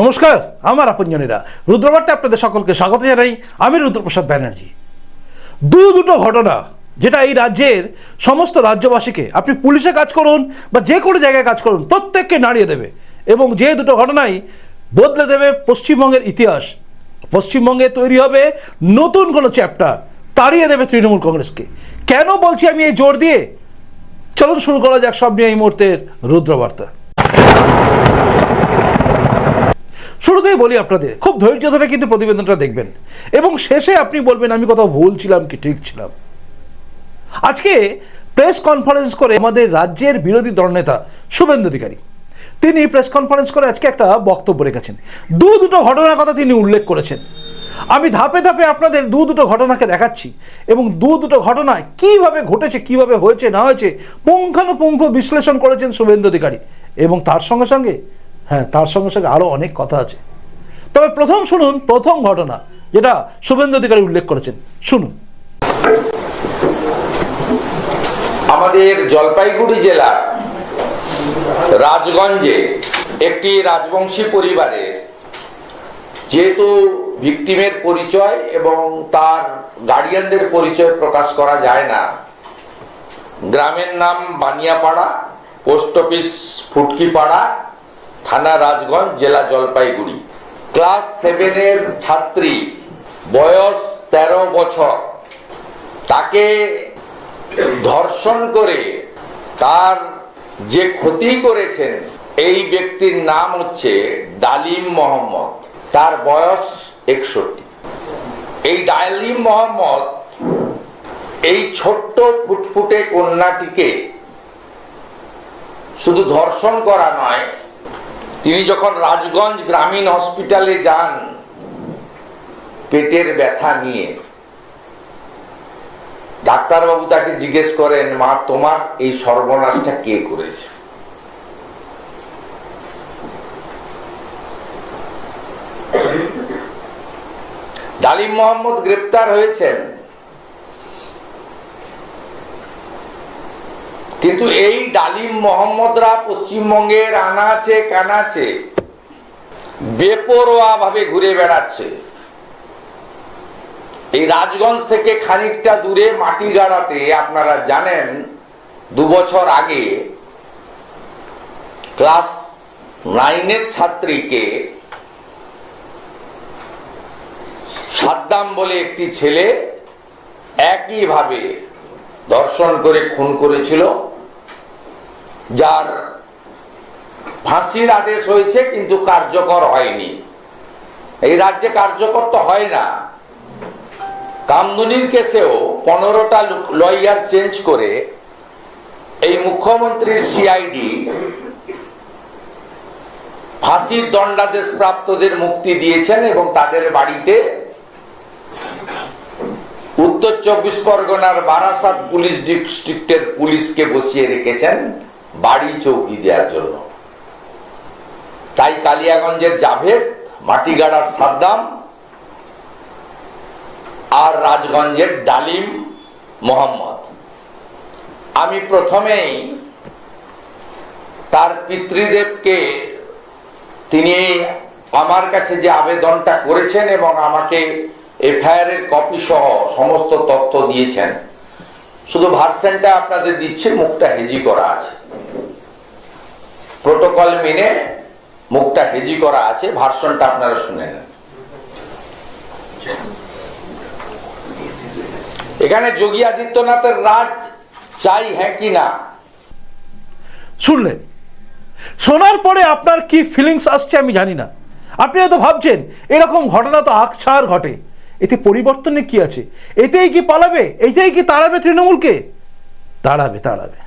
নমস্কার, আমার আপনজনেরা। রুদ্রবার্তে আপনাদের সকলকে স্বাগত জানাই আমি রুদ্রপ্রসাদ ব্যানার্জি। দু দুটো ঘটনা, যেটা এই রাজ্যের সমস্ত রাজ্যবাসীকে, আপনি পুলিশে কাজ করুন বা যে কোনো জায়গায় কাজ করুন, প্রত্যেককে নাড়িয়ে দেবে। এবং যে দুটো ঘটনাই বদলে দেবে পশ্চিমবঙ্গের ইতিহাস, পশ্চিমবঙ্গে তৈরি হবে নতুন কোনো চ্যাপ্টার, তাড়িয়ে দেবে তৃণমূল কংগ্রেসকে। কেন বলছি আমি এই জোর দিয়ে? চলুন শুরু করা যাক সব নিয়ে এই মুহূর্তের রুদ্রবার্তা। শুরুতেই বলি আপনাদের, খুব ধৈর্য ধরে কিন্তু প্রতিবেদনটা দেখবেন। এবং শেষে আপনি বলবেন, আমি কোথাও ভুল ছিলাম কি ঠিক ছিলাম? আজকে প্রেস কনফারেন্স করে আমাদের রাজ্যের বিরোধী দলনেতা শুভেন্দু অধিকারী, তিনি প্রেস কনফারেন্স করে আজকে একটা বক্তব্য রেখেছেন। দু দুটো ঘটনার কথা তিনি উল্লেখ করেছেন। আমি ধাপে ধাপে আপনাদের দু দুটো ঘটনাকে দেখাচ্ছি এবং দু দুটো ঘটনা কীভাবে ঘটেছে, কীভাবে হয়েছে, না হয়েছে, পুঙ্খানুপুঙ্খ বিশ্লেষণ করেছেন শুভেন্দু অধিকারী। এবং তার সঙ্গে সঙ্গে হ্যাঁ তার সঙ্গে সঙ্গে আরও অনেক কথা আছে। তবে প্রথম শুনুন, প্রথম ঘটনা, যেটা শুভেন্দু অধিকারী উল্লেখ করেছেন। শুনুন। আমাদের জলপাইগুড়ি জেলার রাজগঞ্জে একটি রাজবংশী পরিবারে যেহেতু ভিকটিমের পরিচয় এবং তার গার্ডিয়ানদের পরিচয় প্রকাশ করা যায় না, গ্রামের নাম বানিয়াপাড়া, পোস্ট অফিস ফুটকিপাড়া থানা রাজগঞ্জ, জেলা জলপাইগুড়ি। ক্লাস সেভেনের ছাত্রী, বয়স তেরো বছর। তাকে ধর্ষণ করে তার যে ক্ষতি করেছেন, এই ব্যক্তির নাম হচ্ছে ডালিম মোহাম্মদ। তার বয়স একষট্টি। এই ডালিম মোহাম্মদ এই ছোট্ট ফুটফুটে কন্যাটিকে শুধু ধর্ষণ করা নয় তিনি যখন রাজগঞ্জ গ্রামীণ হসপিটালে যান, পেটের ব্যথা নিয়ে, ডাক্তারবাবু তাকে জিজ্ঞেস করেন, মা, তোমার এই সর্বনাশটা কে করেছে? ডালিম মোহাম্মদ গ্রেপ্তার হয়েছেন। কিন্তু এই ডালিম মোহাম্মদরা পশ্চিমবঙ্গের আনাচে কানাচে বেপরোয়া ভাবে ঘুরে বেড়াচ্ছে। এই রাজগঞ্জ থেকে খানিকটা দূরে মাটি গাড়াতে আপনারা জানেন দু বছর আগে ক্লাস নাইনের ছাত্রীকে সাদ্দাম বলে একটি ছেলে একইভাবে ধর্ষণ করে, খুন করেছিল। যার ফাঁসির আদেশ হয়েছে, কিন্তু কার্যকর হয়নি। এই রাজ্যে কার্যকর তো হয় না। কামদুনির কেসেও পনেরোটা লয়ার চেঞ্জ করে এই মুখ্যমন্ত্রীর সিআইডি ফাঁসির দণ্ডাদেশ প্রাপ্তদের মুক্তি দিয়েছেন এবং তাদের বাড়িতে উত্তর চব্বিশ পরগনার বারাসাত পুলিশ ডিস্ট্রিক্টের পুলিশকে বসিয়ে রেখেছেন। বাড়ি চৌকি দেওয়ার জন্য। তাই কালিয়াগঞ্জের জাভেদ, মাটিগাড়ার সাদ্দাম আর রাজগঞ্জের ডালিম মোহাম্মদ। আমি প্রথমেই তার পিতৃদেবকে, তিনি আমার কাছে যে আবেদনটা করেছেন এবং আমাকে এফআইআর এর কপি সহ সমস্ত তথ্য দিয়েছেন, শুধু ভার্সেনটা আপনাদের দিচ্ছে, মুখটা হেজি করা আছে। প্রোটোকল মেনে মুখটা হেজি করা আছে, ভার্সনটা আপনারা শুনে নেন। এখানে যোগী আদিত্যনাথের রাজ চাই হ্যাঁ কি না? শুনলেন? শোনার পরে আপনার কি ফিলিংস আসছে আমি জানি না। আপনি হয়তো ভাবছেন, এরকম ঘটনা তো আকছার ঘটে। এতে পরিবর্তনে কি আছে? এতেই কি পালাবে? এতেই কি তাড়াবে তৃণমূলকে? তাড়াবে তাড়াবে।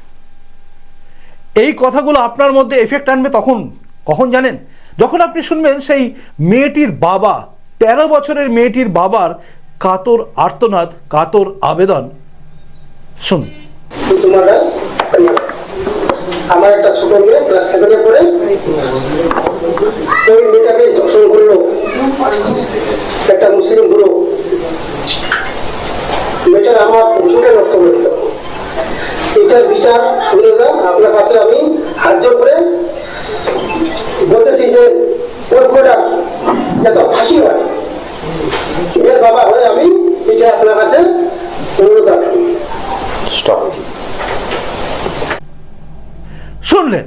এই কথাগুলো আপনার মধ্যে এফেক্ট আনবে তখন। কখন জানেন? যখন আপনি শুনবেন সেই মেয়েটির বাবা, তেরো বছরের মেয়েটির বাবার কাতর আর্তনাদ, কাতর আবেদন। শুনুন। আমার একটা ছোট মেয়ে ক্লাস সেভেনে পড়ে, ওই মেয়েটাকে ধর্ষণ করল। একটা মুসলিম বুড়ো। মেয়েটার আমার ভূষণটা নষ্ট করে বিচার বিচার শুনে না আপনার কাছে আমি হার্য করে বলতেছি যে ওর প্রোডাক্ট যাতে ফাঁসি হয়? এর বাবা হয়ে আমি এটা আপনার কাছে অনুরোধ রাখলাম স্টপ শুনলেন?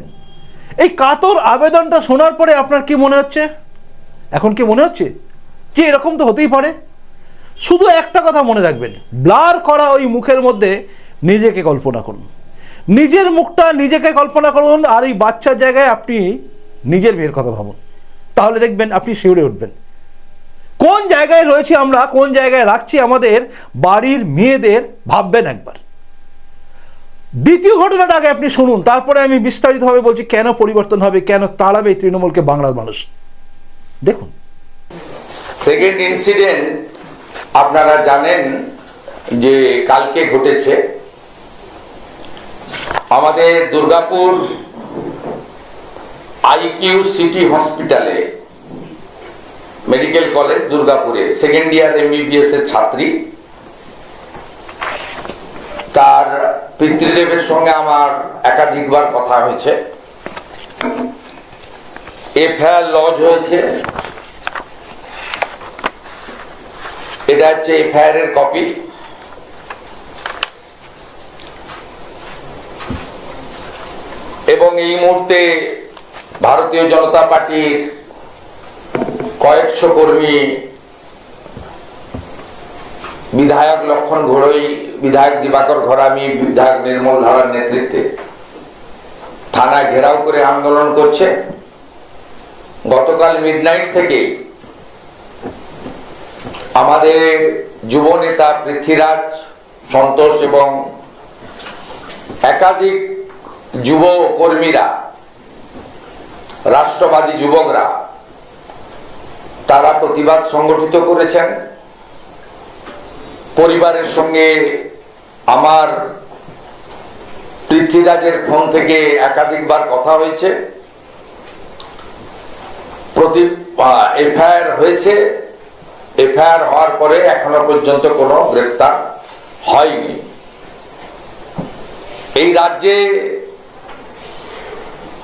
এই কাতর আবেদনটা শোনার পরে আপনার কি মনে হচ্ছে? এখন কি মনে হচ্ছে? যে এরকম তো হতেই পারে। শুধু একটা কথা মনে রাখবেন। ব্লার করা ওই মুখের মধ্যে নিজেকে কল্পনা করুন। নিজের মুখটা নিজেকে কল্পনা করুন আর এই বাচ্চার জায়গায় আপনি নিজের মেয়ের কথা ভাবুন। তাহলে দেখবেন আপনি শিউরে উঠবেন। কোন জায়গায় রয়েছি আমরা, কোন জায়গায় রাখছি আমাদের বাড়ির মেয়েদের ভাববেন একবার। দ্বিতীয় ঘটনাটা আগে আপনি শুনুন, তারপরে আমি বিস্তারিতভাবে বলছি কেন পরিবর্তন হবে, কেন তাড়াবে তৃণমূলকে বাংলার মানুষ। দেখুন। সেকেন্ড ইনসিডেন্ট আপনারা জানেন যে কালকে ঘটেছে। আমাদের দুর্গাপুর আইকিউ সিটি হসপিটালে মেডিকেল কলেজ দুর্গাপুরে সেকেন্ড ইয়ার এমবিবিএস এর ছাত্রী। তার পিতৃদেবের সঙ্গে আমার একাধিকবার কথা হয়েছে। এফআইআর লজ হয়েছে। এটা হচ্ছে এফআইআর এর কপি এবং এই মুহূর্তে ভারতীয় জনতা পার্টির কয়েকশো কর্মী, বিধায়ক লক্ষণ ঘোড়ই বিধায়ক দিবাকর ঘরামি, বিধায়ক নির্মল ধারার নেতৃত্বে থানা ঘেরাও করে আন্দোলন করছে। গতকাল মিডনাইট থেকে আমাদের যুব নেতা পৃথ্বীরাজ সন্তোষ এবং একাধিক যুব কর্মীরা রাষ্ট্রবাদী যুবকরা, তারা প্রতিবাদ সংগঠিত করেছেন। পরিবারের সঙ্গে আমার পৃথ্বীরাজের ফোন থেকে একাধিকবার কথা হয়েছে। প্রতি এফআইআর হয়েছে। এফআইআর হওয়ার পরে এখনও পর্যন্ত কোনো গ্রেপ্তার হয়নি। এই রাজ্যে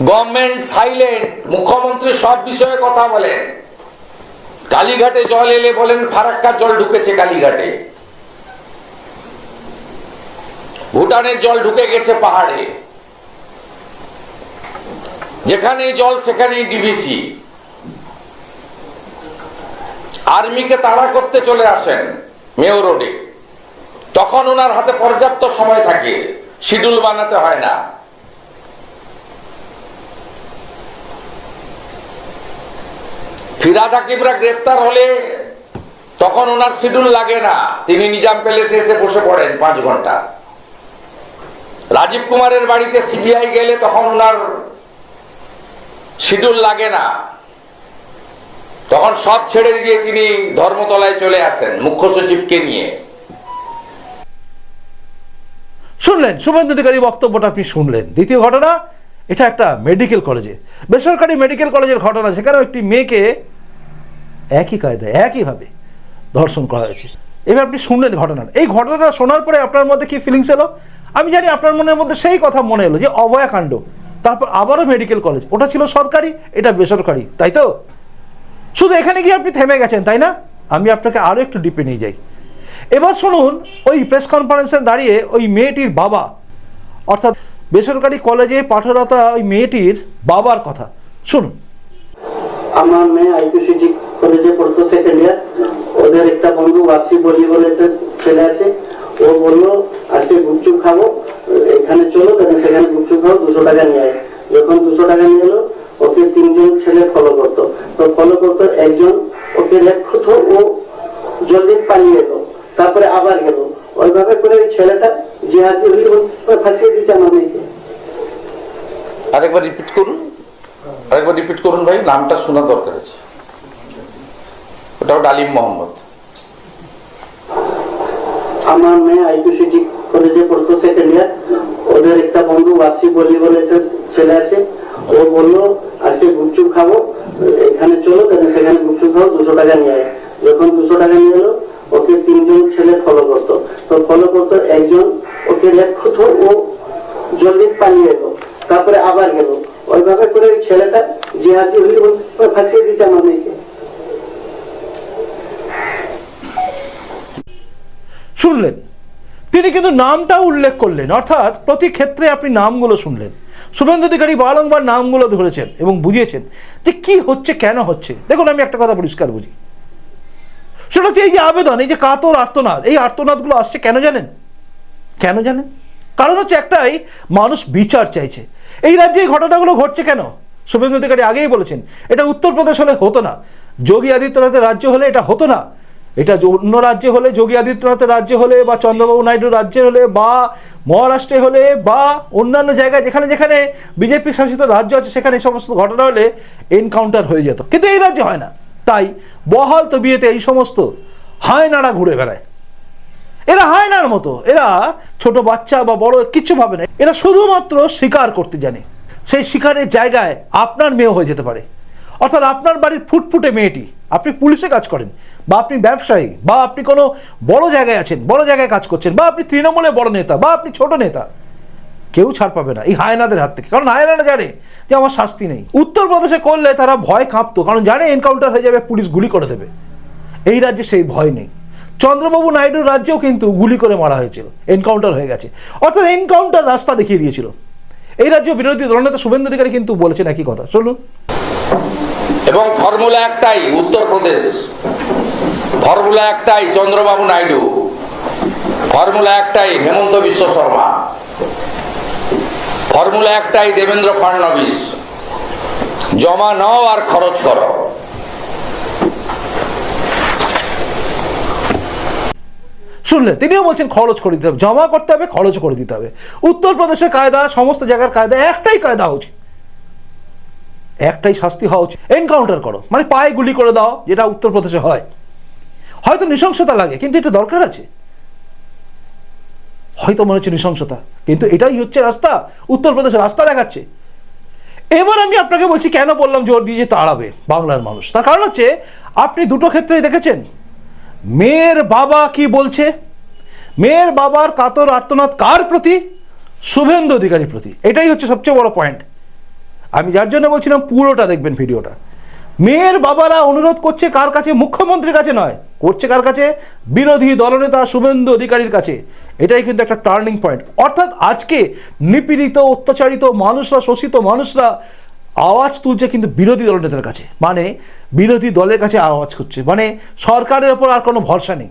গভর্নমেন্ট সাইলেন্ট মুখ্যমন্ত্রী সব বিষয়ে কথা বলেন। কালীঘাটে জল এলে বলেন ফারাক্কার জল ঢুকেছে কালীঘাটে। ভুটানের জল ঢুকে গেছে পাহাড়ে। যেখানে জল, সেখানেই ডিবিসি আর্মিকে তাড়া করতে চলে আসেন মেয় রোডে। তখন ওনার হাতে পর্যাপ্ত সময় থাকে। শিডিউল বানাতে হয় না। ফিরাদ আকিবরা গ্রেপ্তার হলে তখন ওনার শিডিউল লাগে না। তিনি নিজাম প্যালেসে এসে বসে পড়েন পাঁচ ঘণ্টা। রাজীব কুমারের বাড়িতে সিবিআই গেলে তখন ওনার শিডিউল লাগে না। তখন সব ছেড়ে দিয়ে তিনি ধর্মতলায় চলে আসেন, মুখ্য সচিবকে নিয়ে। শুনলেন, শুভেন্দু অধিকারী বক্তব্যটা আপনি শুনলেন। দ্বিতীয় ঘটনা, এটা একটা মেডিকেল কলেজে বেসরকারি মেডিকেল কলেজের ঘটনা, সেখানেও একটি মেয়েকে একই কায়দায়, একইভাবে ধর্ষণ করা হয়েছে। এবার আপনি শুনলেন ঘটনাটা। এই ঘটনাটা শোনার পরে আপনার মধ্যে কি ফিলিংস এলো? আমি জানি আপনার মনের মধ্যে সেই কথা মনে এলো যে অভয়াকাণ্ড তারপর আবারও মেডিকেল কলেজ ওটা ছিল সরকারি, এটা বেসরকারি, তাই তো? শুধু এখানে গিয়ে আপনি থেমে গেছেন, তাই না? আমি আপনাকে আরও একটু ডিপে নিয়ে যাই। এবার শুনুন, ওই প্রেস কনফারেন্সে দাঁড়িয়ে ওই মেয়েটির বাবা, অর্থাৎ বেসরকারি কলেজে পাঠরতা ওই মেয়েটির বাবার কথা। শুনুন। আমার মেয়ে আইপিসিটি কলেজে পড়তো সেকেন্ড ইয়ার ওদের একটা বন্ধু বাসি বলি বলে একটা ছেলে আছে। ও বলল, আজকে গুপচুপ খাব, এখানে চলো, তাহলে সেখানে গুপচুপ খাব, দুশো টাকা নিয়ে আয়। যখন দুশো টাকা নিয়ে এলো, ওকে তিনজন ছেলে ফলো করতো। তো ফলো করতো একজন, ওকে লেখত ও জলদি পালিয়ে এলো, তারপরে আবার গেল। ওইভাবে করে ওই ছেলেটা জিহাদি ও ফাঁসিয়ে দিচ্ছে আমার মেয়েকে। আরেকবার রিপিট করুন। আরেকবার রিপিট করুন ভাই, নামটা শোনা দরকার আছে। ওটাও ডালিম মোহাম্মদ। আমার মেয়ে আইপিসিটি কলেজে পড়তো সেকেন্ড ইয়ার ওদের একটা বন্ধু ওয়াসি বলি বলে একটা ছেলে আছে। ও আজকে গুপচুপ খাব, এখানে চলো, তাহলে সেখানে গুপচুপ খাব দুশো টাকা নিয়ে আয়। যখন দুশো টাকা নিয়ে এলো, ওকে তিনজন ছেলে ফলো করতো। তো ফলো করতো একজন, ওকে লেখত ও জলদি পালিয়ে এলো, তারপরে আবার গেল। ওইভাবে করে ওই ছেলেটা জিহাদি ও ফাঁসিয়ে দিচ্ছে আমার মেয়েকে। শুনলেন? তিনি কিন্তু নামটাও উল্লেখ করলেন। অর্থাৎ প্রতি ক্ষেত্রে আপনি নামগুলো শুনলেন। শুভেন্দু অধিকারী বারংবার নামগুলো ধরেছেন এবং বুঝিয়েছেন যে কি হচ্ছে, কেন হচ্ছে। দেখুন, আমি একটা কথা পরিষ্কার বুঝি। সেটা হচ্ছে এই যে আবেদন, এই যে কাতর আর্তনাদ, এই আর্তনাদগুলো আসছে কেন জানেন? কেন জানেন? কারণ হচ্ছে একটাই, মানুষ বিচার চাইছে। এই রাজ্যে এই ঘটনাগুলো ঘটছে কেন? শুভেন্দু অধিকারী আগেই বলেছেন, এটা উত্তরপ্রদেশ হলে হতো না। যোগী আদিত্যনাথের রাজ্য হলে এটা হতো না। এটা অন্য রাজ্যে হলে, যোগী আদিত্যনাথের রাজ্যে হলে, বা চন্দ্রবাবু নাইডুর রাজ্যে হলে, বা মহারাষ্ট্রে হলে, বা অন্যান্য জায়গায় যেখানে যেখানে বিজেপি শাসিত রাজ্য আছে, সেখানে এই সমস্ত ঘটনা হলে এনকাউন্টার হয়ে যেত। কিন্তু এই রাজ্যে হয় না। তাই বহাল তো বিয়েতে এই সমস্ত হায়নারা ঘুরে বেড়ায়। এরা হায়নার মতো। এরা ছোট বাচ্চা বা বড় কিচ্ছু ভাবে না। এরা শুধুমাত্র শিকার করতে জানে। সেই শিকারের জায়গায় আপনার মেয়ে হয়ে যেতে পারে। অর্থাৎ আপনার বাড়ির ফুটফুটে মেয়েটি। আপনি পুলিশে কাজ করেন বা আপনি ব্যবসায়ী বা আপনি কোনো বড় জায়গায় আছেন, বড় জায়গায় কাজ করছেন বা আপনি তৃণমূলে বড় নেতা বা আপনি ছোট নেতা। কেউ ছাড় পাবে না এই হায়নাদের হাত থেকে। কারণ হায়নারা জানে যে আমার শাস্তি নেই। উত্তরপ্রদেশে করলে তারা ভয় কাঁপতো। কারণ জানে এনকাউন্টার হয়ে যাবে, পুলিশ গুলি করে দেবে। এই রাজ্যে সেই ভয় নেই। চন্দ্রবাবু নাইডুর রাজ্যেও কিন্তু গুলি করে মারা হয়েছিল। এনকাউন্টার হয়ে গেছে। অর্থাৎ এনকাউন্টার রাস্তা দেখিয়ে দিয়েছিল। এই রাজ্য বিরোধী দলনেতা শুভেন্দু অধিকারী কিন্তু বলেছেন একই কথা। শুনুন এবং ফর্মুলা একটাই, উত্তরপ্রদেশ। ফর্মুলা একটাই, চন্দ্রবাবু নাইডু। ফর্মুলা একটাই, হেমন্ত বিশ্ব শর্মা। ফর্মুলা একটাই, দেবেন্দ্র ফডনবিস। জমা নাও আর খরচ করো। শুনলেন, তিনিও বলছেন খরচ করে দিতে হবে, জমা করতে হবে, খরচ করে দিতে হবে। উত্তরপ্রদেশের কায়দা, সমস্ত জায়গার কায়দা, একটাই কায়দা উচিত। একটাই শাস্তি হওয়া উচিত। এনকাউন্টার করো মানে পায়ে গুলি করে দাও, যেটা উত্তরপ্রদেশে হয়। হয়তো নৃশংসতা লাগে, কিন্তু এটা দরকার আছে। হয়তো মনে হচ্ছে নৃশংসতা, কিন্তু এটাই হচ্ছে রাস্তা, উত্তরপ্রদেশের রাস্তা দেখাচ্ছে। এবার আমি আপনাকে বলছি, কেন বললাম জোর দিয়ে যে তাড়াবে বাংলার মানুষ? তার কারণ হচ্ছে, আপনি দুটো ক্ষেত্রেই দেখেছেন মেয়ের বাবা কি বলছে? মেয়ের বাবার কাতর আর্তনাদ কার প্রতি? শুভেন্দু অধিকারীর প্রতি। এটাই হচ্ছে সবচেয়ে বড় পয়েন্ট আমি যার জন্য বলছিলাম, পুরোটা দেখবেন ভিডিওটা। মেয়ের বাবারা অনুরোধ করছে কার কাছে? মুখ্যমন্ত্রীর কাছে নয়। করছে কার কাছে? বিরোধী দলনেতা শুভেন্দু অধিকারীর কাছে। এটাই কিন্তু একটা টার্নিং পয়েন্ট অর্থাৎ আজকে নিপীড়িত, অত্যাচারিত মানুষরা, শোষিত মানুষরা আওয়াজ তুলছে কিন্তু বিরোধী দল দলনেতার কাছে। মানে বিরোধী দলের কাছে আওয়াজ করছে। মানে সরকারের ওপর আর কোনো ভরসা নেই।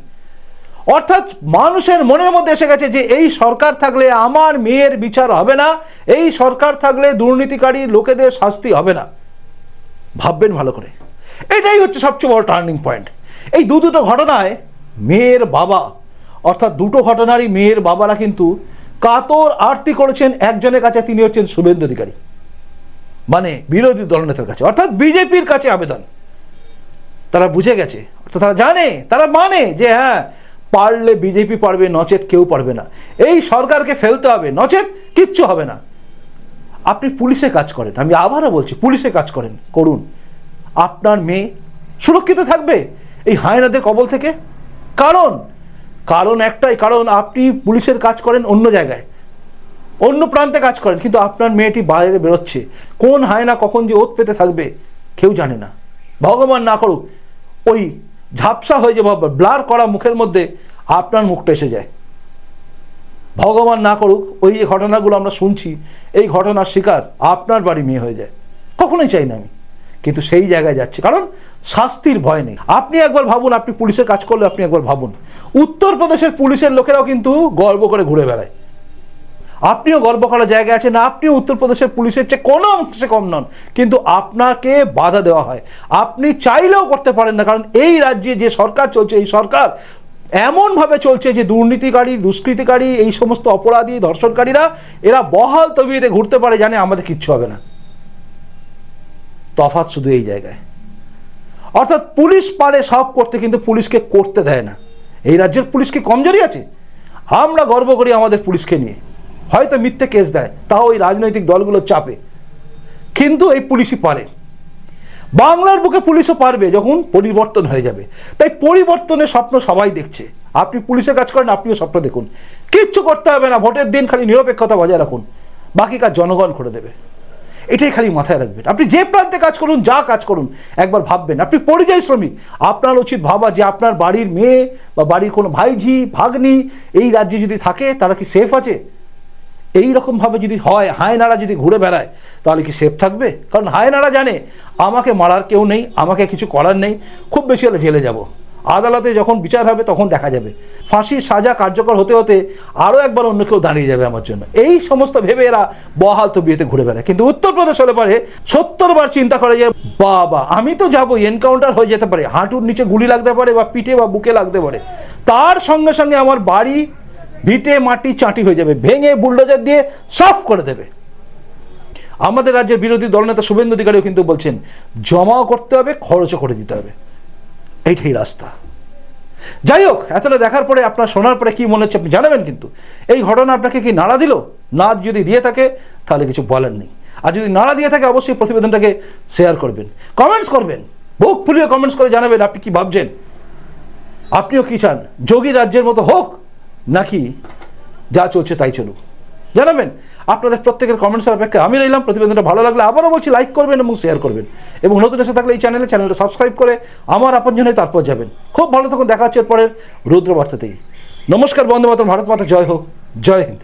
অর্থাৎ মানুষের মনের মধ্যে এসে গেছে যে এই সরকার থাকলে আমার মেয়ের বিচার হবে না, এই সরকার থাকলে দুর্নীতিকারী লোকেদের শাস্তি হবে না। ভাববেন ভালো করে। এটাই হচ্ছে সবচেয়ে বড় টার্নিং পয়েন্ট এই দু দুটো ঘটনায় মেয়ের বাবা, অর্থাৎ দুটো ঘটনারই মেয়ের বাবারা কিন্তু কাতর আরতি করেছেন। একজনের কাছে তিনি হচ্ছেন শুভেন্দু অধিকারী। মানে বিরোধী দলনেতার কাছে, অর্থাৎ বিজেপির কাছে আবেদন। তারা বুঝে গেছে, অর্থাৎ তারা জানে, তারা মানে যে হ্যাঁ পারলে বিজেপি পারবে, নচেত কেউ পারবে না। এই সরকারকে ফেলতে হবে, নচেত কিচ্ছু হবে না। আপনি পুলিশে কাজ করেন, আমি আবারও বলছি, পুলিশে কাজ করেন, করুন। আপনার মেয়ে সুরক্ষিত থাকবে এই হায়নাদের কবল থেকে? কারণ কারণ একটাই, কারণ আপনি পুলিশের কাজ করেন অন্য জায়গায়। অন্য প্রান্তে কাজ করেন, কিন্তু আপনার মেয়েটি বাইরে বেরোচ্ছে। কোন হায়না কখন যে ওত পেতে থাকবে, কেউ জানে না। ভগবান না করুক, ওই ঝাপসা হয়ে যে ব্লার করা মুখের মধ্যে আপনার মুখটা এসে যায়। ভগবান না করুক, ওই যে ঘটনাগুলো আমরা শুনছি, এই ঘটনার শিকার আপনার বাড়ি মেয়ে হয়ে যায়। কখনোই চাই না আমি। কিন্তু সেই জায়গায় যাচ্ছে। কারণ শাস্তির ভয় নেই। আপনি একবার ভাবুন, আপনি পুলিশের কাজ করলে আপনি একবার ভাবুন। উত্তরপ্রদেশের পুলিশের লোকেরাও কিন্তু গর্ব করে ঘুরে বেড়ায়। আপনিও গর্ব করার জায়গা আছে না আপনিও উত্তরপ্রদেশের পুলিশের চেয়ে কোনো অংশে কম নন। কিন্তু আপনাকে বাধা দেওয়া হয়। আপনি চাইলেও করতে পারেন না, কারণ এই রাজ্যে যে সরকার চলছে, এই সরকার এমনভাবে চলছে যে দুর্নীতিকারী, দুষ্কৃতিকারী, এই সমস্ত অপরাধী, ধর্ষণকারীরা, এরা বহাল তবিয়েতে ঘুরতে পারে জানে আমাদের কিচ্ছু হবে না। তফাৎ শুধু এই জায়গায়। অর্থাৎ পুলিশ পারে সব করতে, কিন্তু পুলিশকে করতে দেয় না। এই রাজ্যের পুলিশকে কমজোরি আছে? আমরা গর্ব করি আমাদের পুলিশকে নিয়ে। হয়তো মিথ্যে কেস দেয়, তাও ওই রাজনৈতিক দলগুলোর চাপে। কিন্তু এই পুলিশই পারে। বাংলার বুকে পুলিশও পারবে যখন পরিবর্তন হয়ে যাবে। তাই পরিবর্তনের স্বপ্ন সবাই দেখছে। আপনি পুলিশে কাজ করেন, আপনিও স্বপ্ন দেখুন। কিচ্ছু করতে হবে না, ভোটের দিন খালি নিরপেক্ষতা বজায় রাখুন। বাকি কাজ জনগণ করে দেবে। এটাই খালি মাথায় রাখবেন। আপনি যে প্রান্তে কাজ করুন, যা কাজ করুন, একবার ভাববেন। আপনি পরিযায়ী শ্রমিক। আপনার উচিত ভাবা যে আপনার বাড়ির মেয়ে বা বাড়ির কোনো ভাইঝি, ভাগ্নি এই রাজ্যে যদি থাকে, তারা কি সেফ আছে? এই রকমভাবে যদি হয়, হায়নারা যদি ঘুরে বেড়ায়, তাহলে কি সেফ থাকবে? কারণ হায়নারা জানে, আমাকে মারার কেউ নেই, আমাকে কিছু করার নেই, খুব বেশি হলে জেলে যাব। আদালতে যখন বিচার হবে, তখন দেখা যাবে। ফাঁসির সাজা কার্যকর হতে হতে আরও একবার অন্য কেউ দাঁড়িয়ে যাবে আমার জন্য। এই সমস্ত ভেবে এরা বহাল তো বিয়েতে ঘুরে বেড়ায়। কিন্তু উত্তরপ্রদেশ হলে পারে সত্তর বার চিন্তা করে যে বাবা, আমি তো যাব এনকাউন্টার হয়ে যেতে পারে। হাঁটুর নিচে গুলি লাগতে পারে বা পিঠে বা বুকে লাগতে পারে। তার সঙ্গে সঙ্গে আমার বাড়ি ভিটে মাটি চাটি হয়ে যাবে, ভেঙে বুলডোজার দিয়ে সাফ করে দেবে। আমাদের রাজ্যের বিরোধী দলনেতা শুভেন্দু অধিকারীও কিন্তু বলছেন জমাও করতে হবে, খরচও করে দিতে হবে। এইটাই রাস্তা। যাই হোক, এতটা দেখার পরে আপনার শোনার পরে কি মনে হচ্ছে আপনি জানাবেন কিন্তু। এই ঘটনা আপনাকে কি নাড়া দিল? না, যদি দিয়ে থাকে, তাহলে কিছু বলার নেই। আর যদি নাড়া দিয়ে থাকে, অবশ্যই প্রতিবেদনটাকে শেয়ার করবেন। কমেন্টস করবেন। বুক ফুলিয়ে কমেন্টস করে জানাবেন, আপনি কি ভাবছেন? আপনিও কি চান? যোগী রাজ্যের মতো হোক নাকি যা চলছে তাই চলুক। জানাবেন? আপনাদের প্রত্যেকের কমেন্টসের অপেক্ষা আমি রইলাম। প্রতিবেদনটা ভালো লাগলে আবারও বলছি লাইক করবেন এবং শেয়ার করবেন। এবং নতুন এসে থাকলে এই চ্যানেলে চ্যানেলটা সাবস্ক্রাইব করে আমার আপনজনে তারপর যাবেন। খুব ভালো থাকুন, দেখা হচ্ছে এরপরের রুদ্রবার্তাতেই। নমস্কার বন্ধু মাতরম ভারত মাতা, জয় হোক, জয় হিন্দ।